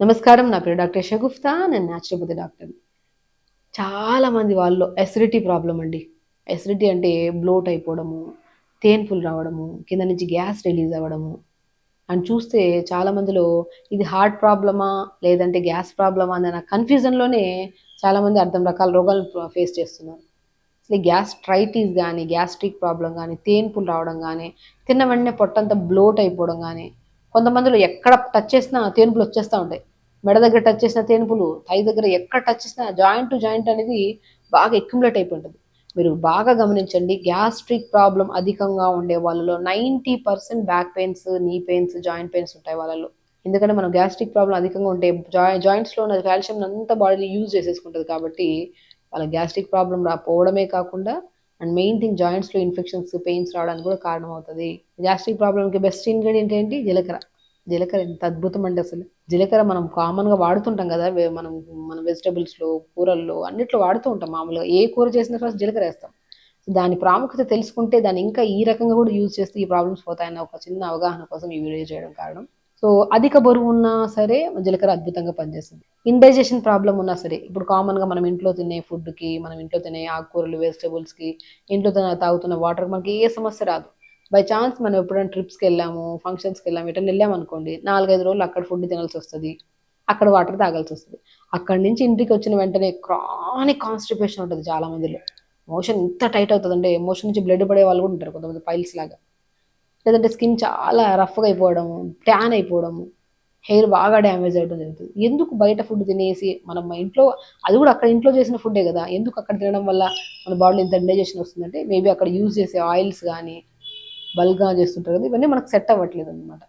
నమస్కారం నా పేరు డాక్టర్ షగుఫ్తా నేను న్యాచురోపతి డాక్టర్ చాలామంది వాళ్ళు ఎసిడిటీ ప్రాబ్లం అండి. ఎసిడిటీ అంటే బ్లోట్ అయిపోవడము తేన్ఫుల్ రావడము కింద నుంచి గ్యాస్ రిలీజ్ అవ్వడము. అని చూస్తే చాలామందిలో ఇది హార్ట్ ప్రాబ్లమా లేదంటే గ్యాస్ ప్రాబ్లమా అనే కన్ఫ్యూజన్లోనే చాలామంది అర్థం రకాల రోగాలు ఫేస్ చేస్తున్నారు. అసలు గ్యాస్ట్రైటిస్ కానీ గ్యాస్ట్రిక్ ప్రాబ్లం కానీ తేన్పులు రావడం కానీ తిన్న వెంటనే పొట్టంతా బ్లోట్ అయిపోవడం కానీ కొంతమందిలో ఎక్కడ టచ్ చేసినా తేనుపులు వచ్చేస్తూ ఉంటాయి. మెడ దగ్గర టచ్ చేసిన తేనుపులు థై దగ్గర ఎక్కడ టచ్ చేసినా జాయింట్ టు జాయింట్ అనేది బాగా ఎక్యుములేట్ అయిపోయి ఉంటుంది మీరు బాగా గమనించండి గ్యాస్ట్రిక్ ప్రాబ్లం అధికంగా ఉండే వాళ్ళలో ninety percent back pains knee pains joint pains ఉంటాయి వాళ్ళలో. ఎందుకంటే మనం గ్యాస్ట్రిక్ ప్రాబ్లం అధికంగా ఉంటే జాయి జాయింట్స్లో ఉన్న కాల్షియం అంతా బాడీని యూజ్ చేసేసుకుంటుంది కాబట్టి వాళ్ళ గ్యాస్ట్రిక్ ప్రాబ్లం రాపోవడమే కాకుండా అండ్ మెయిన్ థింగ్ జాయింట్స్లో ఇన్ఫెక్షన్స్ పెయిన్స్ రావడానికి కూడా కారణం అవుతుంది గ్యాస్ట్రిక్ ప్రాబ్లంకి బెస్ట్ ఇంగ్రీడియంట్ ఏంటి? జీలకర్ర. జీలకర్ర ఎంత అద్భుతం అండి అసలు. జీలకర్ర మనం కామన్గా వాడుతుంటాం కదా మనం మన వెజిటబుల్స్లో కూరల్లో అన్నిట్లో వాడుతూ ఉంటాం మామూలుగా. ఏ కూర చేసినా ఫస్ట్ జీలకర్ర వేస్తాం. దాని ప్రాముఖ్యత తెలుసుకుంటే దాన్ని ఇంకా ఈ రకంగా కూడా యూజ్ చేస్తే ఈ ప్రాబ్లమ్స్ పోతాయన్న ఒక చిన్న అవగాహన కోసం ఈ వీడియో చేయడం కారణం. సో అధిక బరువు ఉన్నా సరే జీలకర్ర అద్భుతంగా పనిచేస్తుంది. ఇండైజెషన్ ప్రాబ్లం ఉన్నా సరే ఇప్పుడు కామన్గా మనం ఇంట్లో తినే ఫుడ్కి మనం ఇంట్లో తినే ఆకుకూరలు వెజిటబుల్స్కి ఇంట్లో తిన- తాగుతున్న వాటర్ మనకి ఏ సమస్య రాదు. బై ఛాన్స్ మనం ఎప్పుడైనా ట్రిప్స్కి వెళ్ళాము ఫంక్షన్స్కి వెళ్ళాము ఎటన్నా వెళ్ళాము అనుకోండి నాలుగైదు రోజులు అక్కడ ఫుడ్ తినాల్సి వస్తుంది అక్కడ వాటర్ తాగాల్సి వస్తుంది. అక్కడి నుంచి ఇంటికి వచ్చిన వెంటనే క్రానిక్ కాన్స్టిపేషన్ ఉంటుంది చాలా మందిలో మోషన్ ఇంత టైట్ అవుతుందంటే మోషన్ నుంచి బ్లడ్ పడే వాళ్ళు కూడా ఉంటారు కొంతమంది పైల్స్ లాగా. లేదంటే స్కిన్ చాలా రఫ్గా అయిపోవడము ట్యాన్ అయిపోవడము హెయిర్ బాగా డ్యామేజ్ అవ్వడం జరుగుతుంది. ఎందుకు బయట ఫుడ్ తినేసి మనం ఇంట్లో అది కూడా అక్కడ ఇంట్లో చేసిన ఫుడ్డే కదా ఎందుకు అక్కడ తినడం వల్ల మన బాడీలో ఇంత ఇండైజెషన్ వస్తుందంటే మేబీ అక్కడ యూజ్ చేసే ఆయిల్స్ కానీ బల్గా చేస్తుంటారు కదా ఇవన్నీ మనకు సెట్ అవ్వట్లేదు అనమాట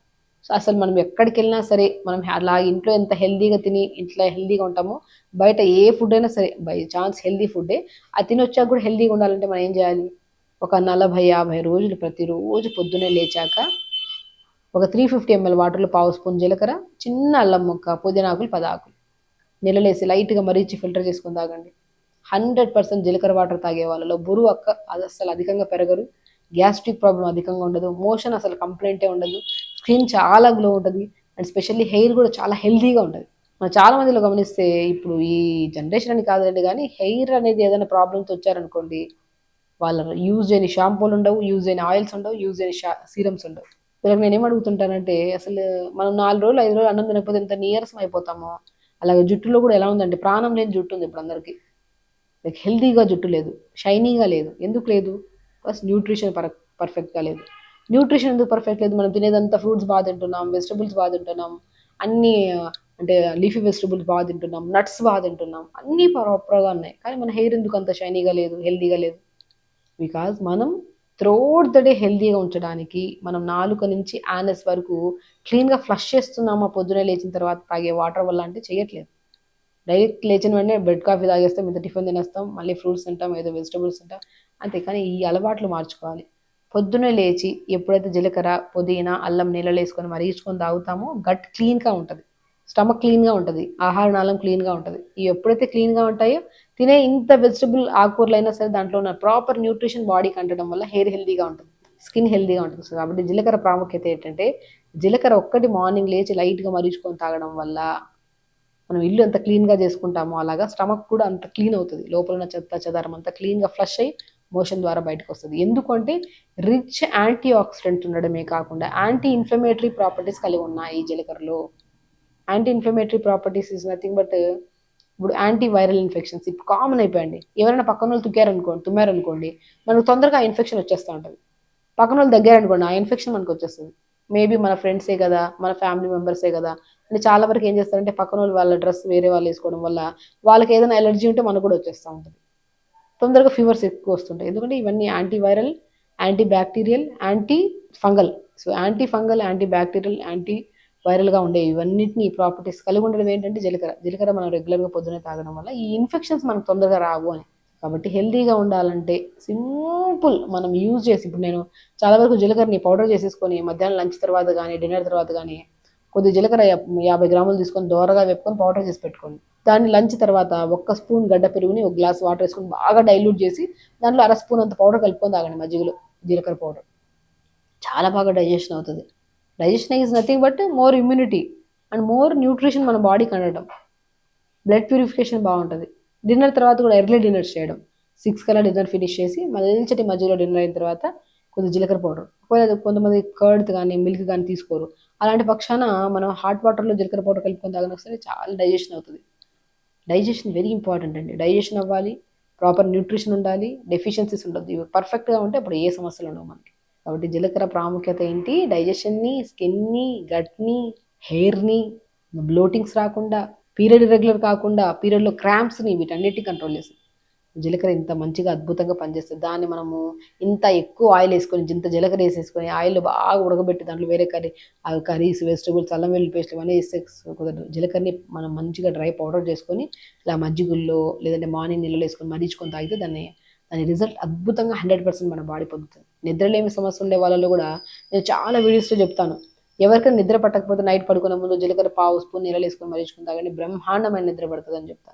సో అసలు మనం ఎక్కడికి వెళ్ళినా సరే మనం అలా ఇంట్లో ఎంత హెల్దీగా తిని ఇంట్లో హెల్దీగా ఉంటామో బయట ఏ ఫుడ్ అయినా సరే బై ఛాన్స్ హెల్దీ ఫుడ్డే అది తిని వచ్చాక కూడా హెల్దీగా ఉండాలంటే మనం ఏం చేయాలి? ఒక నలభై యాభై రోజులు ప్రతిరోజు పొద్దునే లేచాక ఒక త్రీ ఫిఫ్టీ ఎంఎల్ వాటర్లో పావు స్పూన్ జీలకర్ర చిన్న అల్లం ముక్క పుదీనాకులు పదాకులు. నీళ్ళలేసి లైట్గా మరిచి ఫిల్టర్ చేసుకొని తాగండి. హండ్రెడ్ పర్సెంట్ జీలకర్ర వాటర్ తాగే వాళ్ళలో బరువు అక్క అది అసలు అధికంగా పెరగరు. గ్యాస్ట్రిక్ ప్రాబ్లం అధికంగా ఉండదు. మోషన్ అసలు కంప్లైంటే ఉండదు. స్కిన్ చాలా గ్లో ఉంటుంది. అండ్ స్పెషల్లీ హెయిర్ కూడా చాలా హెల్తీగా ఉంటుంది. మనం చాలా మందిలో గమనిస్తే ఇప్పుడు ఈ జనరేషన్ అని కాదండి కానీ హెయిర్ అనేది ఏదైనా ప్రాబ్లమ్స్ వచ్చారనుకోండి వాళ్ళ యూజ్ చేయని షాంపూలు ఉండవు యూజ్ చేయని ఆయిల్స్ ఉండవు యూజ్ చేయని సీరమ్స్ ఉండవు. వీళ్ళకి నేను ఏం అడుగుతుంటానంటే అసలు మనం నాలుగు రోజులు ఐదు రోజులు అన్నం తినకపోతే ఎంత నీరసం అయిపోతామో? అలాగే జుట్టులో కూడా ఎలా ఉందంటే ప్రాణం లేని జుట్టు ఉంది ఇప్పుడు అందరికీ. లైక్ హెల్తీగా జుట్టు లేదు షైనీగా లేదు. ఎందుకు లేదు? ఫస్ట్ న్యూట్రిషన్ పర్ పర్ఫెక్ట్గా లేదు. న్యూట్రిషన్ ఎందుకు పర్ఫెక్ట్ లేదు? మనం తినేదంతా ఫ్రూట్స్ బాగా తింటున్నాం వెజిటబుల్స్ బాగా తింటున్నాం అన్ని అంటే లీఫీ వెజిటబుల్స్ బాగా తింటున్నాం నట్స్ బాగా తింటున్నాం అన్నీ ప్రాపర్గా ఉన్నాయి. కానీ మన హెయిర్ ఎందుకు అంత షైనీగా లేదు హెల్తీగా లేదు? బికాజ్ మనం త్రోడ్ ద డే హెల్దీగా ఉంచడానికి మనం నాలుక నుంచి యానస్ వరకు క్లీన్గా ఫ్లష్ చేస్తున్నామా పొద్దునే లేచిన తర్వాత తాగే వాటర్ వల్ల అంటే చేయట్లేదు. డైరెక్ట్ లేచిన వెంటనే బెడ్ కాఫీ తాగేస్తాం ఇంత టిఫిన్ తినేస్తాం మళ్ళీ ఫ్రూట్స్ తింటాం ఏదో వెజిటబుల్స్ తింటాం. అంతే కానీ ఈ అలవాట్లు మార్చుకోవాలి. పొద్దునే లేచి ఎప్పుడైతే జీలకర్ర పుదీనా అల్లం నీళ్ళలో వేసుకొని మరిగించుకొని తాగుతామో గట్ క్లీన్గా ఉంటుంది. స్టమక్ క్లీన్గా ఉంటుంది. ఆహార నాళం క్లీన్గా ఉంటుంది. ఇవి ఎప్పుడైతే క్లీన్గా ఉంటాయో తినే ఇంత వెజిటబుల్ ఆకుకూరలు అయినా సరే దాంట్లో ఉన్న ప్రాపర్ న్యూట్రిషన్ బాడీకి అంటడం వల్ల హెయిర్ హెల్దీగా ఉంటుంది. స్కిన్ హెల్దీగా ఉంటుంది. సో కాబట్టి జీలకర్ర ప్రాముఖ్యత ఏంటంటే జీలకర్ర ఒక్కటి మార్నింగ్ లేచి లైట్గా మరిగించుకొని తాగడం వల్ల మనం ఇల్లు ఎంత క్లీన్గా చేసుకుంటామో అలాగా స్టమక్ కూడా అంత క్లీన్ అవుతుంది. లోపల ఉన్న చెత్త చెదారం అంతా క్లీన్గా ఫ్లష్ అయ్యి మోషన్ ద్వారా బయటకు వస్తుంది. ఎందుకంటే రిచ్ యాంటీ ఆక్సిడెంట్ ఉండడమే కాకుండా యాంటీ ఇన్ఫ్లమేటరీ ప్రాపర్టీస్ కలిగి ఉన్నాయి ఈ జీలకర్రలో. Anti inflammatory properties is nothing but ఇప్పుడు యాంటీ వైరల్ ఇన్ఫెక్షన్స్ ఇప్పుడు కామన్ అయిపోయండి. ఎవరైనా పక్కన వాళ్ళు తుక్కారనుకోండి తుమ్మారనుకోండి మనకు తొందరగా ఆ ఇన్ఫెక్షన్ వచ్చేస్తూ ఉంటుంది. పక్కన వాళ్ళు దగ్గరనుకోండి ఆ ఇన్ఫెక్షన్ మనకు వచ్చేస్తుంది. మేబీ మన ఫ్రెండ్సే కదా మన ఫ్యామిలీ మెంబర్సే కదా అంటే చాలా వరకు ఏం చేస్తారంటే పక్కన వాళ్ళు వాళ్ళ డ్రెస్ వేరే వాళ్ళు వేసుకోవడం వల్ల వాళ్ళకి ఏదైనా ఎలర్జీ ఉంటే మనకు కూడా వచ్చేస్తూ ఉంటుంది. తొందరగా ఫీవర్స్ ఎక్కువ వస్తుంటాయి. ఎందుకంటే ఇవన్నీ anti viral anti bacterial anti fungal so anti fungal anti bacterial anti వైరల్గా ఉండే ఇవన్నిటిని ప్రాపర్టీస్ కలిగి ఉండడం ఏంటంటే జీలకర్ర. జీలకర్ర మనం రెగ్యులర్గా పొద్దునే తాగడం వల్ల ఈ ఇన్ఫెక్షన్స్ మనకు తొందరగా రావు అని. కాబట్టి హెల్దీగా ఉండాలంటే సింపుల్ మనం యూజ్ చేసి ఇప్పుడు నేను చాలా వరకు జీలకర్రని పౌడర్ చేసేసుకొని మధ్యాహ్నం లంచ్ తర్వాత కానీ డిన్నర్ తర్వాత కానీ కొద్ది జీలకర్ర యా- యాభై గ్రాములు తీసుకొని దోరగా వేపుకొని పౌడర్ చేసి పెట్టుకోండి. దాన్ని లంచ్ తర్వాత ఒక్క స్పూన్ గడ్డ పెరుగుని ఒక గ్లాస్ వాటర్ వేసుకొని బాగా డైల్యూట్ చేసి దాంట్లో అర స్పూన్ అంత పౌడర్ కలుపుకొని తాగండి మజ్జిగలో జీలకర్ర పౌడర్. చాలా బాగా డైజెషన్ అవుతుంది. Digestion is nothing but more immunity and more nutrition మన బాడీకి అందడం బ్లడ్ ప్యూరిఫికేషన్ బాగుంటుంది. డిన్నర్ తర్వాత కూడా ఎర్లీ డిన్నర్ చేయడం. సిక్స్ కల్లా డిన్నర్ ఫినిష్ చేసి మంచిటి మధ్యలో డిన్నర్ అయిన తర్వాత కొద్దిగా జీలకర్ర పౌడర్. ఒకవేళ కొంతమంది కర్డ్ కానీ మిల్క్ కానీ తీసుకోరు. అలాంటి పక్షాన మనం హాట్ వాటర్లో జీలకర్ర పౌడర్ కలుపుకొని తాగిన వస్తే చాలా డైజెషన్ అవుతుంది. డైజెషన్ వెరీ ఇంపార్టెంట్ అండి. డైజెషన్ అవ్వాలి ప్రాపర్ న్యూట్రిషన్ ఉండాలి డెఫిషియన్సీస్ ఉండదు ఇవి పర్ఫెక్ట్గా ఉంటే అప్పుడు ఏ సమస్యలు ఉండవు మనకి. కాబట్టి జీలకర్ర ప్రాముఖ్యత ఏంటి? డైజెషన్ని స్కిన్ని గట్ని హెయిర్ని బ్లోటింగ్స్ రాకుండా పీరియడ్ రెగ్యులర్ కాకుండా పీరియడ్లో క్రాంప్స్ని వీటన్నిటి కంట్రోల్ చేస్తుంది. జీలకర్ర ఇంత మంచిగా అద్భుతంగా పనిచేస్తుంది. దాన్ని మనము ఇంత ఎక్కువ ఆయిల్ వేసుకొని ఇంత జీలకర్ర వేసేసుకొని ఆయిల్ బాగా ఉడకబెట్టి దాంట్లో వేరే కర్రీ కర్రీస్ వెజిటబుల్స్ అల్లం వెల్లుల్లి పేస్ట్ ఇవన్నీ వేస్తే కుదరదు. జీలకర్రని మనం మంచిగా డ్రై పౌడర్ చేసుకొని ఇలా మజ్జిగుల్లో లేదంటే మార్నింగ్ నీళ్ళలో వేసుకొని మరిచుకొని తాగితే దాన్ని దాని రిజల్ట్ అద్భుతంగా హండ్రెడ్ పర్సెంట్ మన బాడీ పొందుతుంది. నిద్రలేమి సమస్య ఉండే వాళ్ళలో కూడా నేను చాలా వీడియోస్లో చెప్తాను. ఎవరికైనా నిద్ర పట్టకపోతే నైట్ పడుకునే ముందు జీలకర్ర పావు స్పూన్ నీళ్ళు వేసుకొని మరించుకుని తాగండి. బ్రహ్మాండమైన నిద్ర పడుతుందని చెప్తాను.